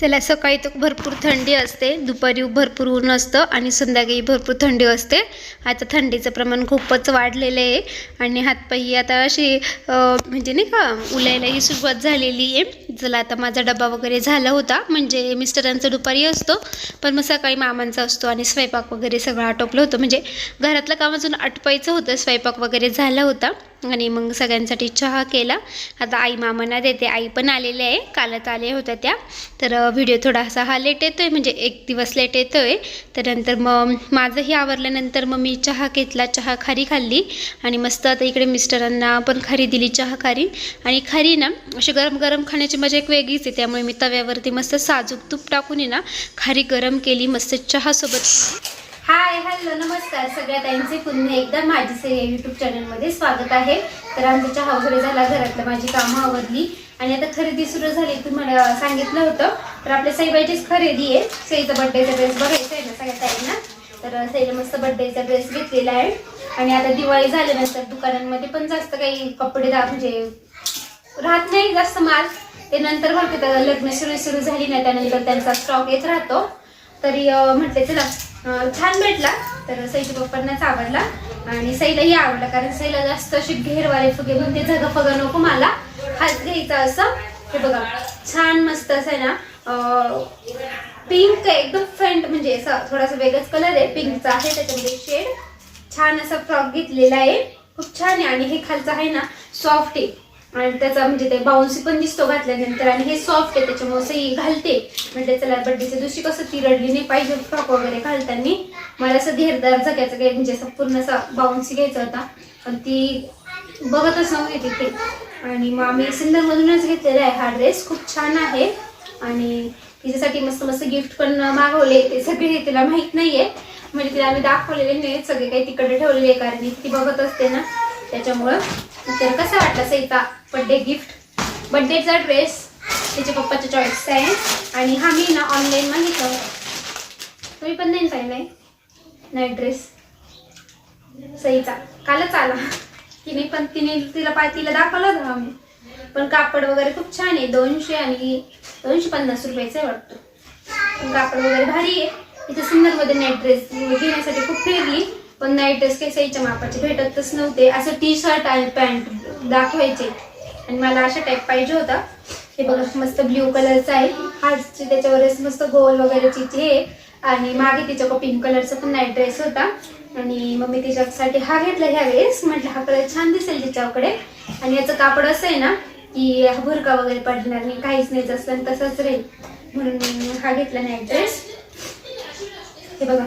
चला सकाळी तर भरपूर थंडी असते दुपारी भरपूर ऊन असतं आणि संध्याकाळी भरपूर थंडी असते. आता थंडीचं प्रमाण खूपच वाढलेलं आहे आणि हातपायी आता अशी म्हणजे नाही का उलायलाही सुरुवात झालेली आहे. चला आता माझा डबा वगैरे झाला होता म्हणजे मिस्टरांचा दुपारी असतो पण मग सकाळी मामांचा असतो आणि स्वयंपाक वगैरे सगळं आटोपलं होतं. म्हणजे घरातलं काम अजून आटपायचं होतं स्वयंपाक वगैरे झाला होता. आणि मग सगळ्यांसाठी चहा केला. आता आई मामांना देते. आई पण आलेल्या आहे. कालच आल्या होत्या त्या. तर व्हिडिओ थोडासा हा लेट येतो आहे म्हणजे एक दिवस लेट येतो आहे तर नंतर मग माझंही आवरल्यानंतर मग मी चहा घेतला. चहा खारी खाल्ली. आणि मस्त आता इकडे मिस्टरांना पण खारी दिली चहा खारी. आणि खारी ना अशी गरम गरम खाण्याची मजा एक वेगळीच आहे त्यामुळे मी तव्यावरती मस्त साजूक तूप टाकून ना खारी गरम केली मस्त चहासोबत हाय हॅलो नमस्कार. सगळ्या ताईंचे पुन्हा एकदा माझी से यूट्यूब चॅनलमध्ये स्वागत आहे. तर आमचा चहा वगैरे झाला घरातलं माझी कामं आवडली आणि आता खरेदी सुरू झाली तुम्हाला सांगितलं होतं. तर आपल्या साईबाईचीच खरेदी आहे. सईचा बड्डेचा ड्रेस बघायचा आहे ना सगळ्या ताईंना. तर सईला मस्त बड्डेचा ड्रेस घेतलेला आहे. आणि आता दिवाळी झाल्यानंतर दुकानांमध्ये पण जास्त काही कपडे दा म्हणजे राहत नाही जास्त माल. ते नंतर म्हणते तर लग्न सुरू सुरू झाली ना त्यानंतर त्यांचा स्टॉक येत राहतो. तरी म्हटले चला छान भेटला. तर सईच्या पप्पांनाच आवडला आणि सईलाही आवडला कारण सईला जास्त असे घेरवाले फुगे म्हणते झगा फगा नको मला हात घ्यायचा असं. हे बघा छान मस्त असं आहे ना पिंक एकदम फ्रंट म्हणजे असा थोडासा वेगळाच कलर आहे. पिंकचा आहे त्याच्यामध्ये शेड छान असा फ्रॉक घेतलेला आहे. खूप छान आहे. आणि हे खालचं आहे ना सॉफ्ट आहे. आणि त्याचा म्हणजे ते बाउन्सी पण दिसतो घातल्यानंतर आणि हे सॉफ्ट आहे त्याच्यामुळे सई घालते. म्हणजे चला बड्डेच्या दिवशी कसं ती रडली नाही पाहिजे फ्रॉक वगैरे घालताना. मला असं घेरदार जगायचं काही म्हणजे असं पूर्ण असा बाउन्सी घ्यायचा होता. पण ती बघतच नव्हती तिथे आणि मग आम्ही सिंधरमधूनच घेतलेला आहे हा ड्रेस खूप छान आहे. आणि तिच्यासाठी मस्त मस्त गिफ्ट पण मागवले. ते सगळे तिला माहीत नाहीये. म्हणजे तिला आम्ही दाखवलेले नाही सगळे काही तिकडे ठेवलेले आहे कारण ती बघत असते ना. त्याच्यामुळं तर कसा वाटला सईचा बड्डे गिफ्ट बड्डेचा ड्रेस त्याच्या पप्पाच्या चॉईस आहे. आणि हा मी ना ऑनलाईन मागितलं तुम्ही पण नाही सांगितलंय नाईट ड्रेस सईचा कालच आला. तिने पण तिने तिला पाय तिला दाखवलं होतं आम्ही पण कापड वगैरे खूप छान आहे. दोनशे आणि दोनशे पन्नास रुपयाचं आहे वाटतं. कापड वगैरे भारी आहे. तिथे सुंदरमध्ये नाईट ड्रेस घेण्यासाठी खूप फिरली पण नाईट ड्रेस काही सईच्या मापाचे भेटतच नव्हते. असं टी शर्ट आणि पॅन्ट दाखवायचे. आणि मला अशा टाईप पाहिजे होता. हे बघा मस्त ब्ल्यू कलरचा आहे. हार्टची त्याच्यावरच मस्त गोल वगैरेची हे. आणि मागे तिच्या पिंक कलरचा पण नाईट ड्रेस होता. आणि मग मी तिच्यासाठी हा घेतला ह्यावेळेस म्हटलं हा कलर छान दिसेल तिच्याकडे. आणि याचं कापड असं आहे ना की हा भुरका वगैरे पडणार नाही काहीच नाही जसं तसंच राहील. म्हणून हा घेतला नाईट ड्रेस हे बघा.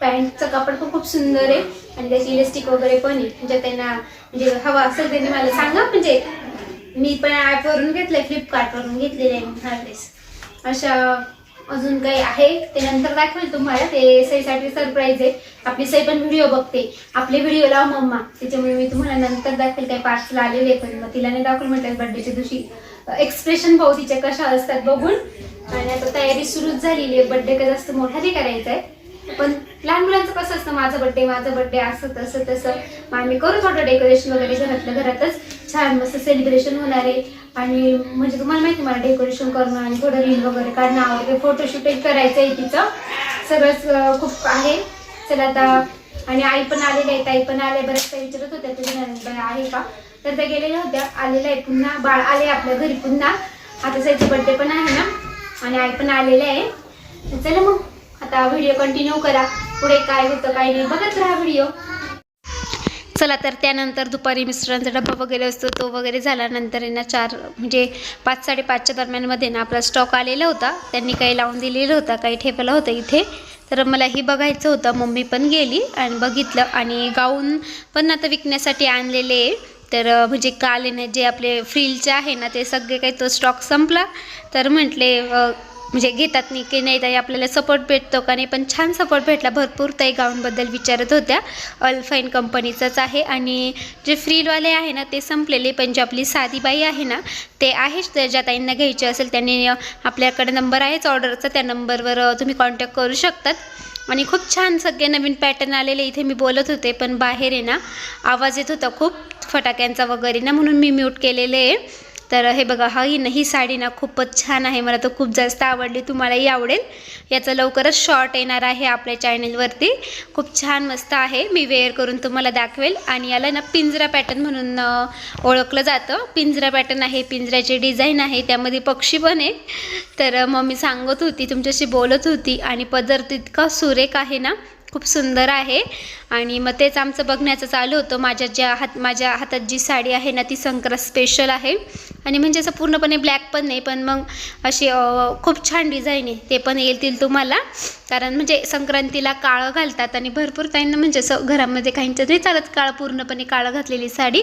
पॅन्टचं कापड पण खूप सुंदर आहे. आणि त्याची इलेस्टिक वगैरे पण आहे. म्हणजे त्यांना म्हणजे हवा असेल त्यांनी मला सांगा. म्हणजे मी पण ॲपवरून घेतलंय फ्लिपकार्टवरून घेतलेले आहे हा ड्रेस अशा अजून काही आहे? ते नंतर दाखवेल तुम्हाला. ते सईसाठी सरप्राईज आहे. आपली सई पण व्हिडिओ बघते. आपले व्हिडिओ लाव मम्मा. त्याच्यामुळे मी तुम्हाला नंतर दाखवेल. काही पार्सल आलेले पण. मग तिला नाही दाखवलं म्हटलं बर्थडेच्या दिवशी. एक्सप्रेशन भाऊ तिच्या कशा असतात बघून. आणि आता तयारी सुरूच झालेली आहे. बर्थडे का जास्त मोठा नाही करायचा आहे पण लहान मुलांचं कसं असतं माझा बड्डे माझा बड्डे असं तसं तसं. मग आम्ही करू थोडं डेकोरेशन वगैरे घरातलं घरातच. छान मस्त सेलिब्रेशन होणार आहे. आणि म्हणजे तुम्हाला माहिती मला डेकोरेशन करणं आणि थोडं रील वगैरे काढणं आवडते. फोटोशूटही करायचं आहे तिचं. सगळंच खूप आहे. चला आता आणि आई पण आलेल्या आहेत आई पण आल्या बऱ्याच काही विचारत होत्या तुझ्या नंतर आहे का? तर त्या गेलेल्या होत्या. आलेल्या आहे पुन्हा बाळ आले आपल्या घरी पुन्हा. आता सईचा बड्डे पण आहे ना. आणि आई पण आलेले आहे. चला मग. आता व्हिडिओ कंटिन्यू करा. पुढे काय होतं काय नाही बघत राहा व्हिडिओ चला तर त्यानंतर दुपारी मिस्टरांचा डब्बा वगैरे असतो तो वगैरे झाल्यानंतर ना चार म्हणजे पाच साडेपाचच्या दरम्यानमध्ये ना आपला स्टॉक आलेला होता. त्यांनी काही लावून दिलेलं होता काही ठेवलं होतं इथे. तर मलाही बघायचं होतं मम्मी पण गेली आणि बघितलं. आणि गाऊन पण आता विकण्यासाठी आणलेले आहे. तर म्हणजे काल ना जे आपले फ्रीलचे आहे ना ते सगळे काही तो स्टॉक संपला. तर म्हटले म्हणजे घेतात नाही की नाही ताई आपल्याला सपोर्ट भेटतो का नाही पण छान सपोर्ट भेटला. भरपूर ताई गाऊनबद्दल विचारत होत्या. अल्फाईन कंपनीचंच आहे आणि जे फ्रीलवाले आहे ना ते संपलेले पण जे आपली साधी बाई आहे ना ते आहेच तर ज्या ताईंना घ्यायचे असेल त्यांनी आपल्याकडे नंबर आहेच ऑर्डरचा त्या नंबरवर तुम्ही कॉन्टॅक्ट करू शकतात. आणि खूप छान सगळे नवीन पॅटर्न आलेले इथे मी बोलत होते पण बाहेर आहे ना आवाज येत होता खूप फटाक्यांचा वगैरे ना म्हणून मी म्यूट केलेले आहे. तर हे बघा हा ही ना साडी ना खूपच छान आहे. मला तर खूप जास्त आवडली. तुम्हालाही आवडेल. याचं लवकरच शॉर्ट येणार आहे आपल्या चॅनलवरती खूप छान मस्त आहे. मी वेअर करून तुम्हाला दाखवेल. आणि याला ना पिंजरा पॅटर्न म्हणून ओळखलं जातं. पिंजरा पॅटर्न आहे पिंजऱ्याची डिझाईन आहे. त्यामध्ये पक्षी पण आहे तर मग मम्मी सांगत होती तुमच्याशी बोलत होती. आणि पदर तितका सुरेख आहे ना खूप सुंदर आहे. आणि मग तेच आमचं बघण्याचं चालू होतं. माझ्या ज्या हात माझ्या हातात जी साडी आहे ना ती संक्रांत स्पेशल आहे. आणि म्हणजे असं पूर्णपणे ब्लॅक पण नाही पण मग अशी खूप छान डिझाईन आहे. ते पण येतील तुम्हाला. कारण म्हणजे संक्रांतीला काळं घालतात आणि भरपूर त्यांना म्हणजे असं घरामध्ये काहींचं नाही चालत काळं पूर्णपणे काळं घातलेली साडी.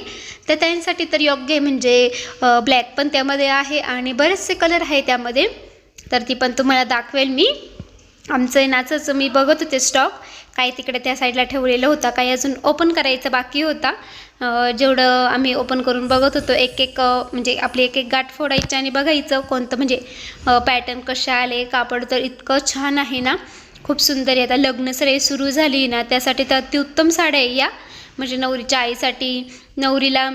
तर त्यांसाठी तर योग्य आहे म्हणजे ब्लॅक पण त्यामध्ये आहे आणि बरेचसे कलर आहे त्यामध्ये. तर ती पण तुम्हाला दाखवेल मी. आमचं नाचच मी बघत होते स्टॉक काही तिकडे त्या साईडला ठेवलेलं होता काही अजून ओपन करायचं बाकी होता. जेवढं आम्ही ओपन करून बघत होतो एक एक म्हणजे आपली एक एक गाठ फोडायची आणि बघायचं कोणतं म्हणजे पॅटर्न कसे आले कापड तर इतकं छान आहे ना. खूप सुंदर आहे. आता लग्न सुरू झाली ना त्यासाठी तर अतिउत्तम साड्या आहे या. म्हणजे नवरीच्या आईसाठी नवरीला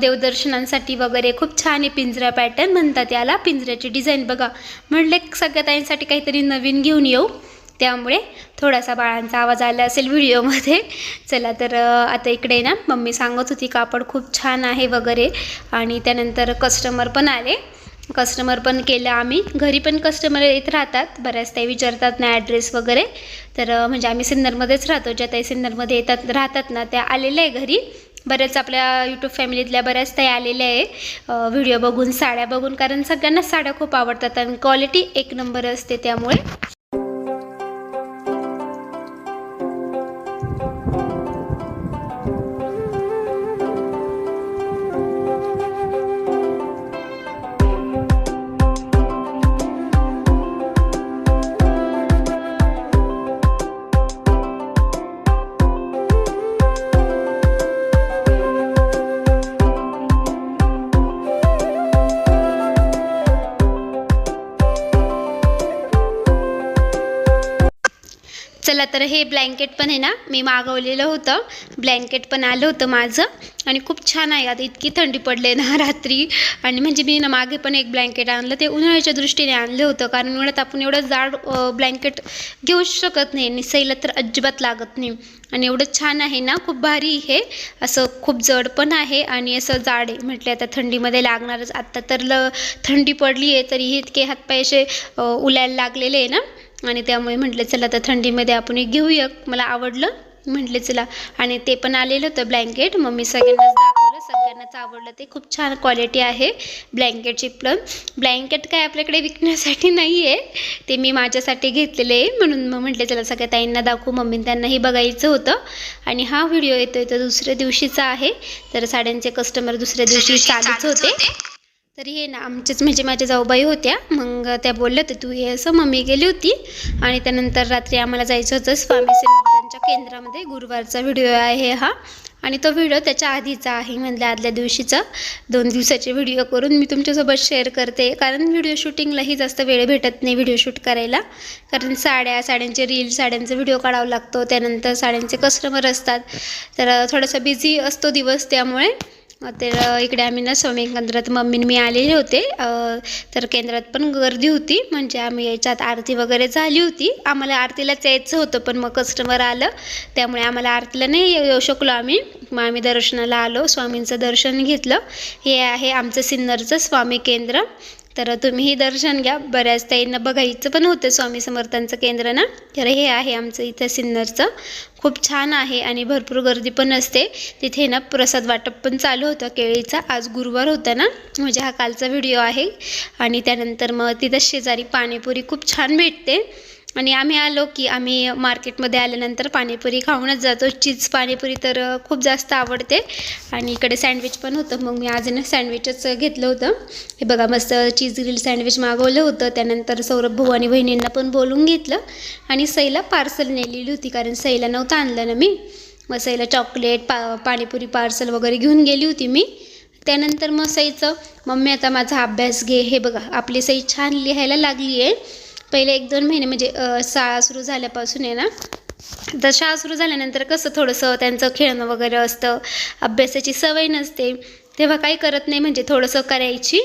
देवदर्शनांसाठी वगैरे खूप छान आहे पिंजरा पॅटर्न म्हणतात याला. पिंजऱ्याची डिझाईन बघा. म्हणले सगळ्या ताईंसाठी काहीतरी नवीन घेऊन येऊ. त्यामुळे थोडासा बाळांचा आवाज आला असेल व्हिडिओमध्ये. चला तर आता इकडे ना मम्मी सांगत होती कापड खूप छान आहे वगैरे. आणि त्यानंतर कस्टमर पण आले. कस्टमर पण केलं आम्ही. घरी पण कस्टमर येत राहतात. बऱ्याच ताई विचारतात ना ॲड्रेस वगैरे. तर म्हणजे आम्ही सिन्नरमध्येच राहतो. ज्या ताई सिन्नरमध्ये येतात राहतात ना त्या आलेल्या आहे घरी. बऱ्याच आपल्या यूट्यूब फॅमिलीतल्या बऱ्याच ताई आलेल्या आहे व्हिडिओ बघून साड्या बघून कारण सगळ्यांना साड्या खूप आवडतात आणि क्वालिटी एक नंबर असते त्यामुळे. चला तर हे ब्लँकेट पण आहे ना मी मागवलेलं होतं. ब्लँकेट पण आलं होतं माझं. आणि खूप छान आहे. आता इतकी थंडी पडले ना रात्री. आणि म्हणजे मी ना मागे पण एक ब्लँकेट आणलं. ते उन्हाळ्याच्या दृष्टीने आणलं होतं. कारण उन्हाळ्यात आपण एवढं जाड ब्लँकेट घेऊ शकत नाही. निसईला तर अजिबात लागत नाही. आणि एवढं छान आहे ना खूप भारी हे. असं खूप जड पण आहे आणि असं जाड आहे. म्हटलं आता थंडीमध्ये लागणारच. आत्ता तर ल थंडी पडली आहे तरीही इतके हातपाय असे उलायला लागलेले आहे ना. आणि त्यामुळे म्हटलं चला तर थंडीमध्ये आपण एक घेऊया. मला आवडलं म्हटले चला. आणि ते पण आलेलं होतं ब्लँकेट. मम्मी सगळ्यांनाच दाखवलं. सगळ्यांनाच आवडलं. ते खूप छान क्वालिटी आहे ब्लँकेटची पण. ब्लँकेट काय आपल्याकडे विकण्यासाठी नाही आहे ते मी माझ्यासाठी घेतलेले आहे. म्हणून मग म्हटले चला सगळ्या ताईंना दाखवू. मम्मी त्यांनाही बघायचं होतं. आणि हा व्हिडिओ येतोय तर दुसऱ्या दिवशीचा आहे. तर साड्यांचे कस्टमर दुसऱ्या दिवशी चालूच होते. तरी हे ना आमच्याच म्हणजे माझ्या जाऊबाई होत्या. मग त्या बोलल्या होत्या तू हे असं मम्मी गेली होती. आणि त्यानंतर रात्री आम्हाला जायचं होतं स्वामी समर्थांच्या केंद्रामध्ये. गुरुवारचा व्हिडिओ आहे हा. आणि तो व्हिडिओ त्याच्या आधीचा आहे म्हणजे आदल्या दिवशीचा. दोन दिवसाचे व्हिडिओ करून मी तुमच्यासोबत शेअर करते. कारण व्हिडिओ शूटिंगलाही जास्त वेळ भेटत नाही व्हिडिओ शूट करायला. कारण साड्या साड्यांचे रील साड्यांचा व्हिडिओ काढावा लागतो. त्यानंतर साड्यांचे कस्टमर असतात. तर थोडासा बिझी असतो दिवस त्यामुळे. तर इकडे आम्ही ना स्वामी केंद्रात मम्मीने मी आलेले होते. तर केंद्रात पण गर्दी होती. म्हणजे आम्ही याच्यात आरती वगैरे झाली होती. आम्हाला आरतीलाच यायचं होतं पण मग कस्टमर आलं. त्यामुळे आम्हाला आरतीला नाही येऊ शकलो आम्ही. मग आम्ही दर्शनाला आलो. स्वामींचं दर्शन घेतलं. हे आहे आमचं सिन्नरचं स्वामी केंद्र. तर तुम्हीही दर्शन घ्या. बऱ्याच ताईंना बघायचं पण होतं स्वामी समर्थांचं केंद्र ना? तर हे आहे आमचं इथं सिन्नरचं. खूप छान आहे आणि भरपूर गर्दी पण असते. तिथे ना प्रसाद वाटप पण चालू होतं केळीचा. आज गुरुवार होता ना? म्हणजे हा कालचा व्हिडिओ आहे. आणि त्यानंतर मग तिथं शेजारी पाणीपुरी खूप छान भेटते. आणि आम्ही आलो की आम्ही मार्केटमध्ये आल्यानंतर पाणीपुरी खाऊनच जातो. चीज पाणीपुरी तर खूप जास्त आवडते. आणि इकडे सँडविच पण होतं. मग मी आज ना सँडविचच घेतलं होतं. हे बघा मस्त चीज ग्रिल सँडविच मागवलं होतं. त्यानंतर सौरभ भाऊ आणि बहिणींना पण बोलून घेतलं. आणि सईला पार्सल नेलेली होती कारण सईला नव्हतं आणलं ना मी. मग सईला चॉकलेट पा पाणीपुरी पार्सल वगैरे घेऊन गेली होती मी. त्यानंतर मग सईचं मम्मी आता माझा अभ्यास घे. हे बघा आपली सई छान लिहायला लागली आहे पहिले एक दोन महिने म्हणजे शाळा सुरू झाल्यापासून आहे ना तर शाळा सुरू झाल्यानंतर कसं थोडंसं त्यांचं खेळणं वगैरे असतं अभ्यासाची सवय नसते तेव्हा काही करत नाही म्हणजे थोडंसं करायची.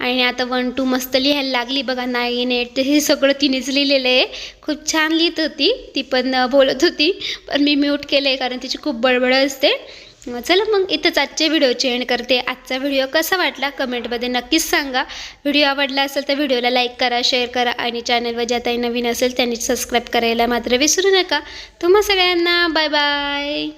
आणि आता वन टू मस्त लिहायला लागली बघा नाही नेट हे सगळं तिनेच लिहिलेलं आहे. खूप छान लिहित होती ती पण बोलत होती. पण मी म्यूट केलं आहे कारण तिची खूप बडबड असते. चला मग इथंच आजचे व्हिडिओ एंड करते. आजचा व्हिडिओ कसा वाटला कमेंटमध्ये नक्कीच सांगा. व्हिडिओ आवडला असेल तर व्हिडिओला लाईक करा शेअर करा आणि चॅनलवर ज्या ताई नवीन असेल त्यांनी सबस्क्राईब करायला मात्र विसरू नका. तुम्हा सगळ्यांना बाय बाय